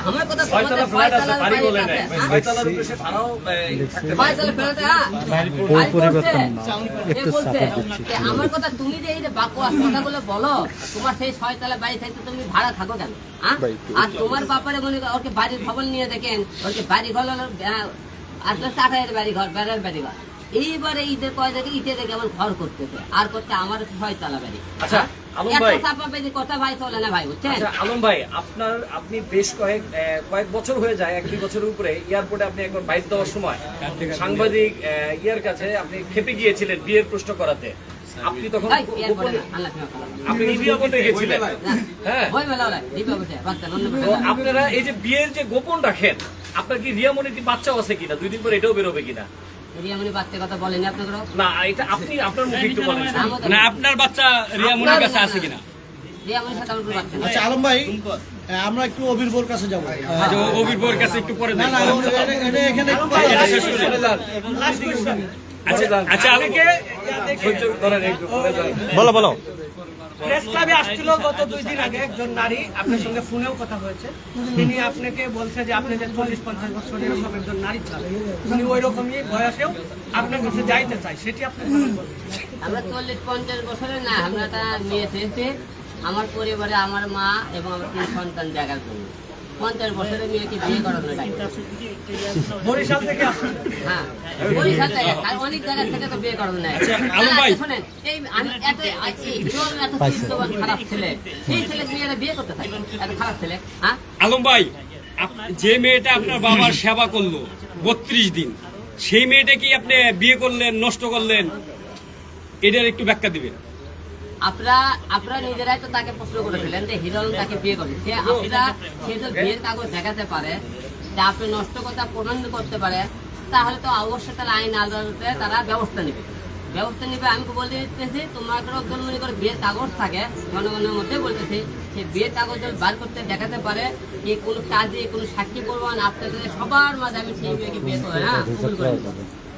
আমার কথা হ্যাঁ? হ্যাঁ? আমার কথা তুমি যে এই কথাগুলো বলো তোমার সেই ছয়তলা বাড়ি থাকতে তুমি ভাড়া থাকো কেন হ্যাঁ? আর তোমার বাপারে মনে করো ওকে বাড়ির খবর নিয়ে দেখেন ওকে বাড়ি ঘর আসলে বাড়ি ঘর বেড়ার বাড়ি ঘর এইবারে ঈদের কয় দেখে ইটে দেখে আমার ঘর করতেছে আর করতে আমার ছয়তলা বাড়ি আচ্ছা, আলম ভাই। কথা ভাই চলে না ভাই বুঝছেন? আচ্ছা আলম ভাই আপনার আপনি বেশ কয়েক কয়েক বছর হয়ে যায় এক দুই বছরের উপরে এয়ারপোর্টে আপনি একবার বাইক দেওয়ার সময়। সাংবাদিক ইয়ার কাছে আপনি খেপে গিয়েছিলেন বিয়ের প্রশ্ন করাতে। আপনি তখন পরে। আপনি গোপনে হ্যাঁ। আপনারা এই যে বিয়ের যে গোপন রাখেন আপনার কি রিয়ামনিটি বাচ্চাও আছে কিনা? দুই দিন পরে এটাও বেরোবে কিনা? রিয়ামণি বাচ্চা কথা বলেনি আপনাদের না এটা আপনি আপনার মুখে একটু বলেন। আমাদের- মানে আপনার বাচ্চা রিয়ামনির কাছে আছে কিনা? রিয়ামণির সাথে আমার বাচ্চা আচ্ছা আলম ভাই আমরা একটু অবির বোর কাছে যাব। আচ্ছা অবির বউয়ের কাছে একটু পরে না না এটা- এটা এখানে একটু শেষ করে আচ্ছা আচ্ছা। বলো বলো। প্রেস ক্লাবে আসছিল গত দুই দিন আগে একজন নারী, আপনার সঙ্গে ফোনেও কথা হয়েছে। তিনি আপনাকে বলছে যে আপনি যে চল্লিশ পঞ্চাশ বছরের এরকম একজন নারী ছিলেন, উনি ওই রকমই বয়সেও আপনার কাছে যাইতে চাই সেটি আপনি আমরা চল্লিশ পঞ্চাশ বছরে না, আমরা তা নিয়ে আমার পরিবারে আমার মা এবং আমার তিন সন্তান জায়গা জন্য পঞ্চাশ বছরের মেয়েকে বিয়ে করানো যায়। বরিশাল থেকে হ্যাঁ বরিশাল থেকে আর অনেক জায়গা থেকে তো বিয়ে করানো নাই আলম ভাই। শোনেন এই আমি এত এত খারাপ ছেলে সেই ছেলে মেয়েরা বিয়ে করতে থাকে এত খারাপ ছেলে হ্যাঁ? আলম ভাই যে মেয়েটা আপনার বাবার সেবা করল বত্রিশ দিন সেই মেয়েটা কি আপনি বিয়ে করলেন নষ্ট করলেন এটার একটু ব্যাখ্যা দিবেন। আপনারা আপনারা নিজেরাই তো তাকে প্রশ্ন করেছিলেন যে হিরো আলম তাকে বিয়ে করবে। সে আপনারা সে তো বিয়ের কাগজ দেখাতে পারে যে আপনি নষ্ট কথা প্রমাণ করতে পারে, তাহলে তো অবশ্যই তাহলে আইন আদালতে তারা ব্যবস্থা নেবে। ব্যবস্থা নেবে, আমি তো বলে দিতেছি, তোমার একজন মনে করে বিয়ের কাগজ থাকে, জনগণের মধ্যে বলতেছি, সে বিয়ের কাগজ বার করতে দেখাতে পারে এই কোনো কাজে কোনো সাক্ষী প্রমাণ আপনাদের সবার মাঝে আমি সেই মেয়েকে বিয়ে করে হ্যাঁ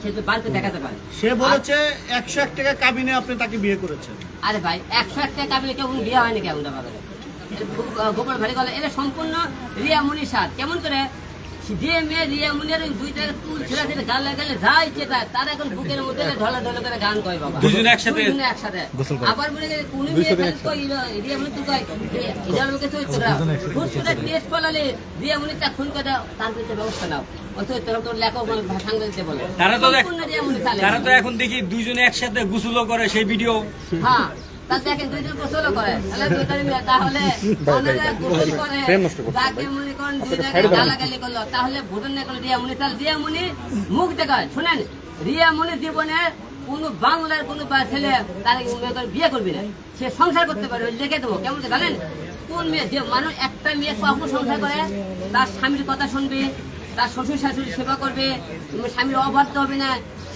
কবুল সে তো বাড়িতে দেখাতে পারে। সে বলেছে একশো এক টাকা কাবিনে আপনি তাকে বিয়ে করেছেন। আরে ভাই একশো একটা কাবিলে কেমন বিয়ে হয়নি কেমন? গোপাল ভাই ভারী গলা এটা সম্পূর্ণ রিয়া মুনির সার কেমন করে মেয়ে মুনির ছেড়া ছেড়ে যা ইচ্ছে তার এখন বুকের মধ্যে ঢলা ঢলা করে গান কয় বাবা। দুজনে একসাথে? দুজনে একসাথে। আবার মনে করে কোন মেয়ে খালি কই রিয়া মুনি তুই কই ইজার মুখে তুই তোরা খুব করে টেস্ট ফলালে রিয়া মুনি তা খুন করে তার ব্যবস্থা নাও। তোর এখন দেখি দুজনে একসাথে গুসুলো করে সেই ভিডিও। হ্যাঁ। তাহলে দুইটারই মিলে তাহলে ওনারা গোসল করে তাকে মনে করেন দুইটাকে গালাগালি করল তাহলে ভোজন না করল রিয়ামণি তাহলে রিয়ামণি মুখ দেখায় শুনেন রিয়ামণি জীবনে কোন বাংলার কোন ছেলে তার বিয়ে করবি না। সে সংসার করতে পারবে লিখে দেবো। কেমন জানেন? কোন মেয়ে যে মানুষ একটা মেয়ে কখন সংসার করে তার স্বামীর কথা শুনবে তার শ্বশুর শাশুড়ি সেবা করবে স্বামীর অবাধ্য হবে না।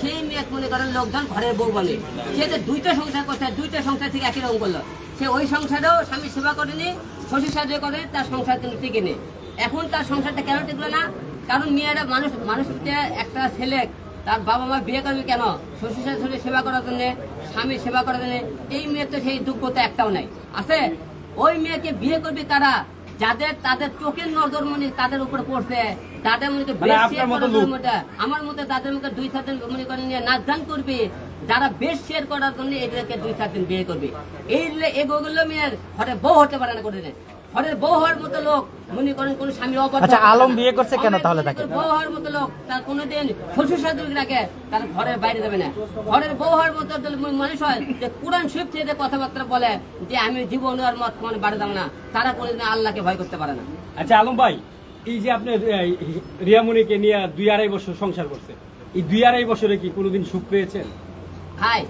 সেই মেয়ে মনে করেন লোকজন ঘরের বউ বলে। সে যে দুইটা সংসার করছে, দুইটা সংসার থেকে একই রকম করল। সে ওই সংসারেও স্বামী সেবা করেনি, শ্বশুর শাশুড়ি করে, তার সংসার কিন্তু টিকে নেই। এখন তার সংসারটা কেন টিকলো না? কারণ মেয়েরা মানুষ, মানুষকে একটা ছেলে, তার বাবা মা বিয়ে করবে কেন? শ্বশুর শাশুড়ি সেবা করার জন্য স্বামীর সেবা করার জন্য। এই মেয়ের তো সেই যোগ্যতা একটাও নাই। আছে, ওই মেয়েকে বিয়ে করবে তারা যাদের তাদের চোখের নজর মনে তাদের উপরে পড়ছে তাদের মনে মানে মতো আমার মতে তাদের মুখে দুই সাত দিন মনে করেন নিয়ে নাচ গান করবে যারা বেশ শেয়ার করার জন্য এদেরকে দুই সাত দিন বিয়ে করবে। এই এগুলো মেয়ের ঘরে বউ হতে পারে না করে ঘরের বউ হওয়ার মতো লোক। মনে করেন কোন আচ্ছা, আলম বিয়ে করছে কেন তাহলে তাকে? হওয়ার মতো লোক তার কোনোদিন শ্বশুর শাশুড়ি রাখে তার ঘরের বাইরে যাবে না। ঘরের বউ হওয়ার মতো মানুষ হয় যে কোরআন শরীফ থেকে কথাবার্তা বলে যে আমি জীবন আর মত মানে বাড়ি যাব না তারা কোনোদিন আল্লাহকে ভয় করতে পারে না। আচ্ছা আলম ভাই এই যে আপনি এই, রিয়ামনিকে নিয়ে দুই আড়াই বছর সংসার করছে এই দুই আড়াই বছরে কি কোনোদিন সুখ পেয়েছেন? হাই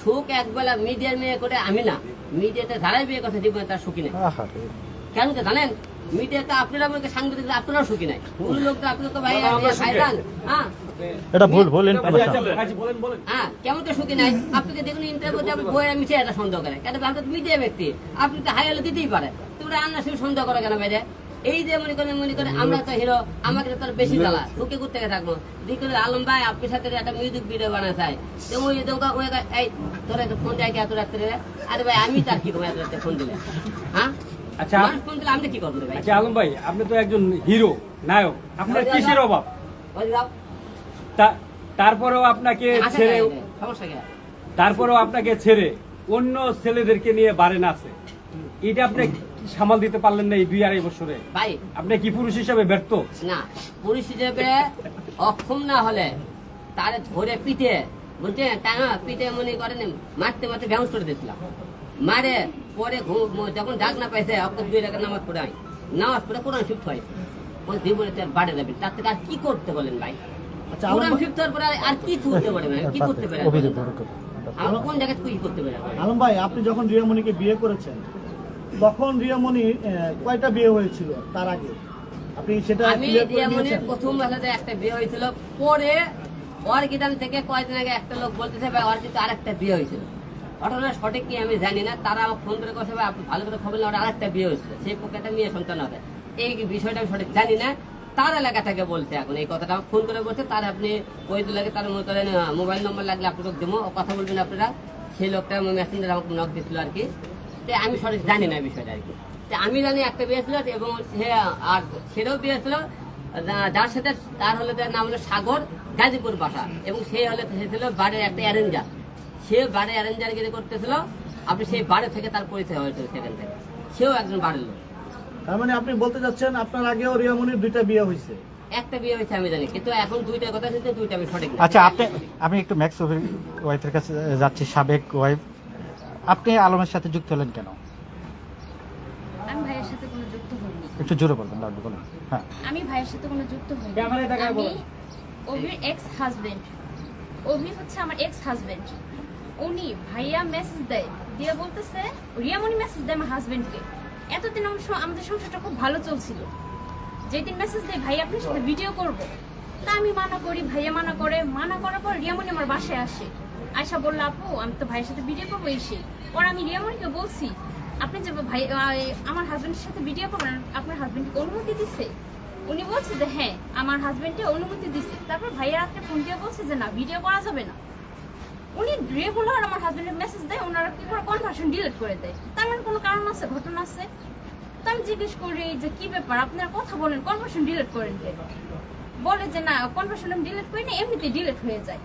সুখ একবেলা মিডিয়ার মেয়ে করে আমি না। মিডিয়াতে যারাই বিয়ে কথা জীবনে তার সুখী নেই। কেন কি জানেন? মিডিয়াতে আপনারা আমাকে সাংবাদিক আপনারাও সুখী নাই। কোন লোক তো তো ভাই হ্যাঁ? এটা ভুল ভুল আচ্ছা, ইনফরমেশন আচ্ছা, বলেন বলেন। হ্যাঁ কেমন তো সুখী নাই? আপনাকে দেখুন ইন্টারভিউতে আপনি বইয়ের মিশে এটা সন্দেহ করে। কেন আপনি তো মিডিয়া ব্যক্তি আপনি তো হাই দিতেই পারে তোমরা আন্না সে সন্দেহ করে কেন বাইরে এই যে মনে করেন মনে করেন আমরা তো হিরো আমাকে তো বেশি জ্বালা। ঘুরতে থেকে থাকব। দিকে আলম ভাই আপনার সাথে একটা মিউজিক ভিডিও বানা চাই তো ওই ওকে- ওকে- এই তোরা তো ফোন যায় এত রাত্রে? আরে ভাই আমি তার কি করব এত রাত্রে ফোন দিলে? হ্যাঁ? আচ্ছা। দিলে কি করব ভাই? আচ্ছা আলম ভাই আপনি তো একজন হিরো নায়ক। আপনার কিসের অভাব? তারপরেও আপনাকে ছেড়ে না, সমস্যা কি? তারপরেও আপনাকে ছেড়ে অন্য ছেলেদেরকে নিয়ে বাড়ে নাচে এটা আপনি সামাল দিতে পারলেন না এই দুই আড়াই বছরে। ভাই আপনি কি পুরুষ হিসাবে ব্যর্থ? না পুরুষ হিসেবে অক্ষম না হলে তারে ধরে পিটে বুঝছেন? টাঙা পিটে মনে করেন মারতে মারতে ব্যবস্থা করে দিয়েছিলাম। মারে পরে ঘুম যখন ডাক না পাইছে দুই টাকা নামাজ পড়াই নামাজ পড়ে কোরআন শিফট হয়। ওই জীবনে তার বাড়ে যাবে। তার থেকে আর কি করতে বলেন ভাই? আচ্ছা, কোরআন শিফট হওয়ার পরে আর কি করতে পারে ভাই? কি করতে পারে আমরা কোন জায়গায় কি করতে পারে আলম ভাই আপনি যখন রিয়ামণিকে বিয়ে করেছেন তখন রিয়ামণি কয়টা বিয়ে হয়েছিল তার আগে? আপনি সেটা আমি? প্রথম বাসাতে একটা বিয়ে হয়েছিল পরে অর্কিদান থেকে কয়েকদিন আগে একটা লোক বলতেছে ভাই ওর কিন্তু আরেকটা বিয়ে হয়েছিল। ঘটনা সঠিক কি আমি জানি না। তারা আমাকে ফোন করে কথা আপনি ভালো করে খবর নেওয়ার আরেকটা বিয়ে হয়েছিল। সেই পক্ষেটা মেয়ে সন্তান হবে। এই বিষয়টা আমি সঠিক জানি না। তার এলাকা থেকে বলছে এখন এই কথাটা। আমাকে ফোন করে বলছে, তার আপনি ওই দুলাকে তার মনে করেন মোবাইল নম্বর লাগলে আপনাকে দেবো। ও কথা বলবেন আপনারা। সেই লোকটা মেসেঞ্জার আমাকে নক দিছিল আর কি। তো আমি সঠিক জানি না বিষয়টা আর কি। তো আমি জানি একটা বিয়ে ছিল এবং সে, আর সেটাও বিয়ে ছিল যার সাথে তার হলো তার নাম হলো সাগর, গাজীপুর বাসা। এবং সে হলে, সে ছিল বাড়ির একটা অ্যারেঞ্জার সে বাড়ি অ্যারেঞ্জার গিয়ে করতেছিল আপনি সেই বাড়ি থেকে তার পরিচয় হয়েছিল সেখান থেকে। সেও একজন বাড়ির লোক। তার মানে আপনি বলতে চাচ্ছেন আপনার আগেও রিয়ামণির দুইটা বিয়ে হয়েছে? একটা বিয়ে হয়েছে আমি জানি। কিন্তু এখন দুইটা কথা দুইটা আমি সঠিক আচ্ছা আপনি আমি একটু ম্যাক্স ওয়াইফের কাছে যাচ্ছি সাবেক ওয়াইফ আপনি আলমের সাথে যুক্ত হলেন কেন? আমি ভাইয়ের সাথে কোনো যুক্ত হইনি। একটু জোরে বলবেন হ্যাঁ। আমি ভাইয়ের সাথে কোনো যুক্ত হইনি। আমি অভির এক্স হাজবেন্ড অভি হচ্ছে আমার এক্স হাজবেন্ড উনি ভাইয়া মেসেজ দেয়, দিয়ে বলতেছে, রিয়ামণি মেসেজ দেয় আমার হাজবেন্ডকে এতদিন আমাদের সংসারটা খুব ভালো চলছিল। যেদিন মেসেজ দেয় ভাই আপনার সাথে ভিডিও করব। তা আমি মানা করি, ভাইয়া মানা করে। মানা করার পর রিয়ামণি আমার বাসায় আসে। আয়সা বলল, আপু, আমি তো ভাইয়ের সাথে ভিডিও করব এসে পর আমি রিয়ামণিকে বলছি, আপনি যে ভাই আমার হাজবেন্ডের সাথে ভিডিও করবেন, আপনার হাজবেন্ডকে অনুমতি দিছে? উনি বলছে যে হ্যাঁ আমার হাজবেন্ডকে অনুমতি দিছে। তারপর ভাইয়া রাত্রে ফোন দিয়ে বলছে যে, না ভিডিও করা যাবে না। উনি রেগুলার আমার হাজবেন্ডের মেসেজ দেয় ওনারা কি করে কনভার্সন ডিলিট করে দেয়। তার মানে কোনো কারণ আছে ঘটনা আছে? তো আমি জিজ্ঞেস করি যে কি ব্যাপার? আপনারা কথা বলেন কনভার্সন ডিলিট করেন কেন বলে যে না কনভার্সন আমি ডিলিট করি না এমনিতে ডিলিট হয়ে যায়।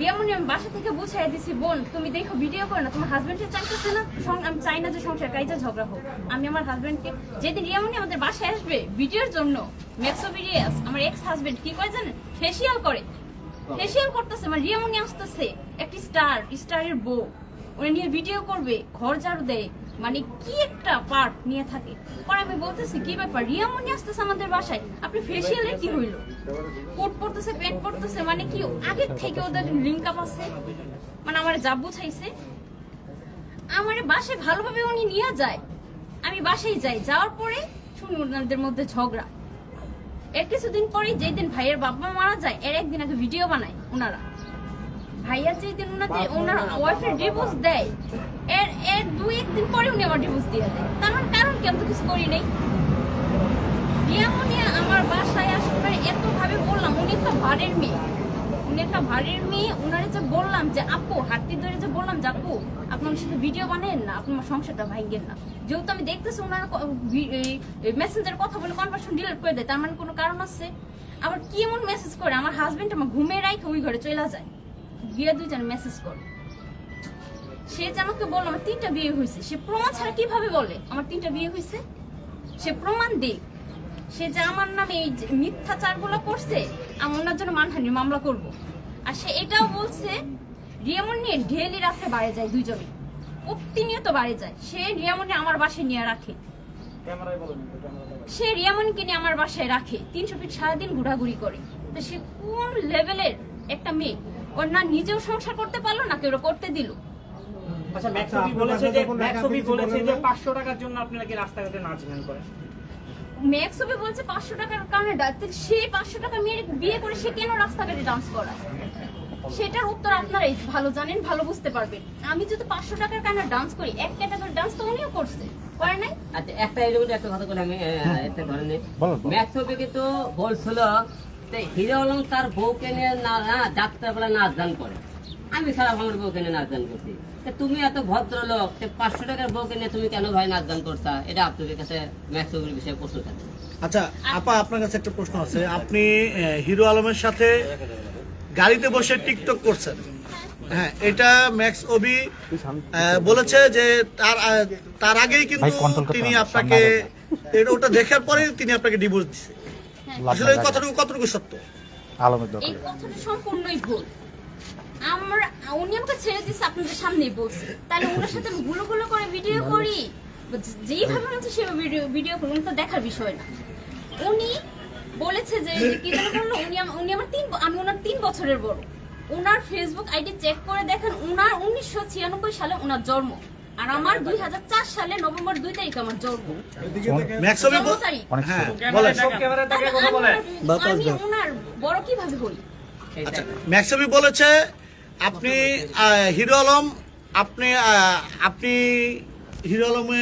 রিয়ামনি আমি বাসা থেকে বুঝাই দিছি বোন তুমি দেখো ভিডিও করো না তোমার হাজবেন্ডকে চাইতেছে না? আমি চাই না যে সংসার কাজে ঝগড়া হোক। আমি আমার হাজবেন্ডকে যেদিন রিয়ামনি আমাদের বাসায় আসবে ভিডিওর জন্য ম্যাক্সোভিডিয়াস আমার এক্স হাজবেন্ড কি করে জানেন? ফেসিয়াল করে। ফেসিয়াল করতেছে মানে রিয়ামনি আসতেছে। একটি স্টার, স্টারের বউ। উনি নিয়ে ভিডিও করবে, ঘর ঝাড়ু দেয়। মানে কি একটা পার্ট নিয়ে থাকে। পরে আমি বলতেছি, কি ব্যাপার? রিয়ামনি আসতেছে আমাদের বাসায়। আপনি ফেসিয়ালের কি হইল? কোট পরতেছে প্যান্ট পরতেছে মানে কি আগের থেকে ওদের লিঙ্ক আপ আছে? মানে আমার যা বুঝাইছে। আমার বাসায় ভালোভাবে উনি নিয়ে যায়। আমি বাসায় যাই। যাওয়ার পরে শুনি ওনাদের মধ্যে ঝগড়া। এর কিছুদিন পরেই যেই দিন ভাইয়ের বাবা মারা যায়, এর একদিন আগে ভিডিও বানায় ওনারা। ভাইয়া যেই দিন ওনাদের ওনার ওয়াইফের ডিভোর্স দেয় এর এর দুই একদিন পরে উনি আমার ডিভোর্স দিয়ে দেয়। তার মানে কারণ কি? আমি তো কিছু করি নাই। রিয়ামনি আমার বাসায় আসলে এত ভাবে বললাম উনি একটা ভাড়ের মেয়ে। উনি একটা ভাড়ের মেয়ে উনারে যে বললাম যে আপু হাতি ধরে যে বললাম যে আপু আপনার সাথে ভিডিও বানেন না আপনার সংসারটা ভাঙ্গেন না। যেহেতু আমি দেখতেছি ওনার মেসেঞ্জার কথা বলে কনভার্সন ডিলিট করে দেয় তার মানে কোনো কারণ আছে? আবার কি এমন মেসেজ করে? আমার হাজবেন্ড আমার ঘুমে রাখে ওই ঘরে চলে যায়। বিয়ে দুইজন মেসেজ করে সে যে আমাকে বলল আমার তিনটা বিয়ে হয়েছে। সে প্রমাণ ছাড়া কীভাবে বলে? আমার তিনটা বিয়ে হয়েছে। সে প্রমাণ দিক সে যে আমার নামে এই মিথ্যাচারগুলো করছে আমি ওনার জন্য মানহানির মামলা করব। আর সে এটাও বলছে রিয়ামন নিয়ে ডেলি রাত্রে বাড়ি যায় দুইজনে। প্রতিনিয়ত বাড়ি যায়। সে রিয়ামনি আমার বাসায় নিয়ে রাখে। সে রিয়ামনকে নিয়ে আমার বাসায় রাখে। তিনশো ফিট সারাদিন ঘোরাঘুরি করে। তো সে কোন লেভেলের একটা মেয়ে? ওর না নিজেও সংসার করতে পারল না কেউ করতে দিল। আচ্ছা ম্যাক্সবি বলেছে যে ম্যাক্সবি বলেছে যে 500 টাকার জন্য আপনি নাকি রাস্তাঘাটে নাচ গান করেন? ম্যাক্সবে বলছে পাঁচশো টাকার কারণে ডা- তো সে পাঁচশো টাকা মেয়ে বিয়ে করে সে কেন রাস্তাঘাটে ডান্স করায়? সেটার উত্তর আপনারাই ভালো জানেন ভালো বুঝতে পারবেন। আমি যদি পাঁচশো টাকার কারণে ডান্স করি এক ক্যাটাগরি ডান্স তো উনিও করছে করে নাই? আচ্ছা একটা জন্য একটা কথা বলে আমি একটা ধরে নিই বলুন। কিন্তু বলছিল হিরো আলম তার বউকে নিয়ে না না যাত্রাবেলা নাচ গান করে। আমি খারাপ আমার বউকে নিয়ে নাচ গান করছি তুমি এত ভদ্রলোক পাঁচশো টাকার বউকে নিয়ে তুমি কেন ভাই নাচ গান করছা? এটা আপনাদের কাছে ম্যাক্সিমের বিষয়ে প্রশ্ন থাকে আচ্ছা আপা আপনার কাছে একটা প্রশ্ন আছে। আপনি হিরো আলমের সাথে গাড়িতে বসে টিকটক করছেন। হ্যাঁ এটা ম্যাক্স ওবি বলেছে যে তার তার আগেই কিন্তু তিনি আপনাকে এটা- ওটা দেখার পরে তিনি আপনাকে ডিভোর্স দিচ্ছে আসলে এই কথাটুকু কতটুকু সত্য? আলমের এই কথাটা সম্পূর্ণই ভুল। আমরা উনি আমাকে ছেড়ে দিচ্ছে আপনাদের সামনেই বলছে তাহলে ওনার সাথে আমি গুলো গুলো করে ভিডিও করি? যেইভাবে মনে হচ্ছে সেভাবে ভিডিও ভিডিও করি উনি তো দেখার বিষয় না। উনি বলেছে যে কি যেন বলল উনি উনি আমার তিন আমি ওনার তিন বছরের বড়। ওনার ফেসবুক আইডি চেক করে দেখেন ওনার উনিশশো ছিয়ানব্বই সালে ওনার জন্ম। আর আমার দুই হাজার চার সালে নভেম্বর দুই তারিখ আমার জন্ম। হ্যাঁ আমি ওনার- আমি ওনার বড় কীভাবে হই? আচ্ছা বলেছে আপনি আহ, হিরো আলম আপনি আহ, আপনি হিরো আলমের